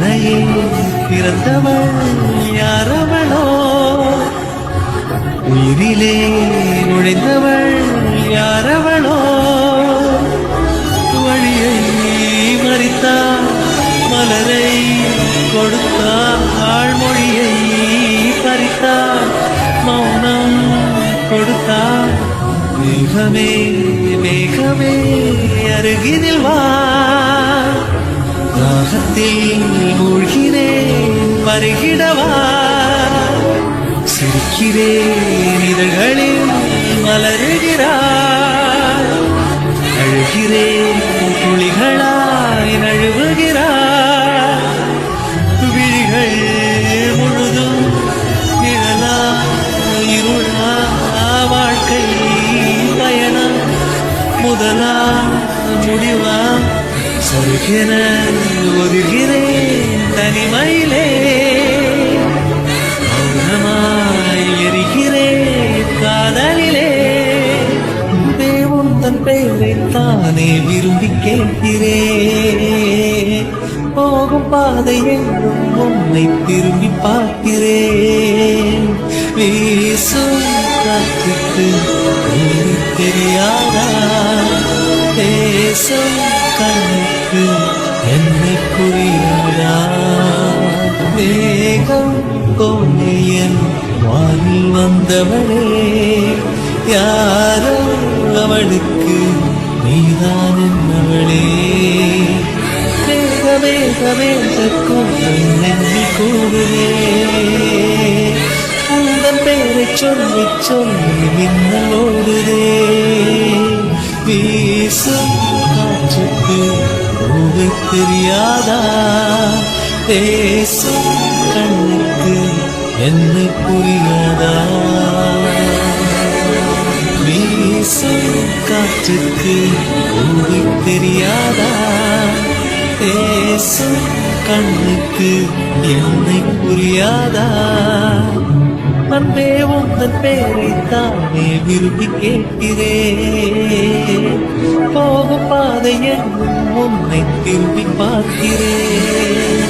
உன்னையே பிறந்தவள் யாரவளோ? உயிரிலே நுழைந்தவள் யாரவளோ? வழியை மறித்தாள் மலரை கொடுத்தாள் ஆழ்மொழியை பறித்தாள் மௌனம் கொடுத்தாள் மேகமே மேகமே அருகினில் வா. தாகத்தில் மூழ்கிறேன் வருகிடவா சிரிக்கிறேன் இதழ்களில் மலருகிறார் அழுகிறேன் துளிகளாய் நழுவுகிறாய் விழிகள் முழுதும் நிழலா இருளா வாழ்க்கை பயணம் முதலா முடிவா சருகென ஒதுகிறேன் தனிமையிலே. மௌனமாய் எரிகிறேன் காதலிலே. தேவன் தன் பெயரை தானே விரும்பி கேட்கிறேன் போகும் பாதை என்றும் உன்னை திரும்பி பார்க்கிறேன் வீசும் காற்றுக்கு தெரியாதா? பேசும் கண்ணுக்கு என்னை புரியாதா? மேகம் கோணியன் வானில் வந்தவளே யாரோ அவளுக்கு நீதான் என்னவளே வேகமே மேக மேக கூட்டம் கூடுதே. உந்தன் பேரை சொல்லி சொல்லி மின்னல் ஓடுதே வீசும் தெரியாதா? பேசும் கண்ணுக்கு என்ன புரியாதா? வீசும் காற்றுக்கு உவை தெரியாதா? பேசும் கண்ணுக்கு என்னை புரியாதா? அன்பே உந்தன் பேரை தானே விரும்பி கேட்கிறேன் போகும் பாதை எங்கும் உன்னை திரும்பி பார்க்கிறேன்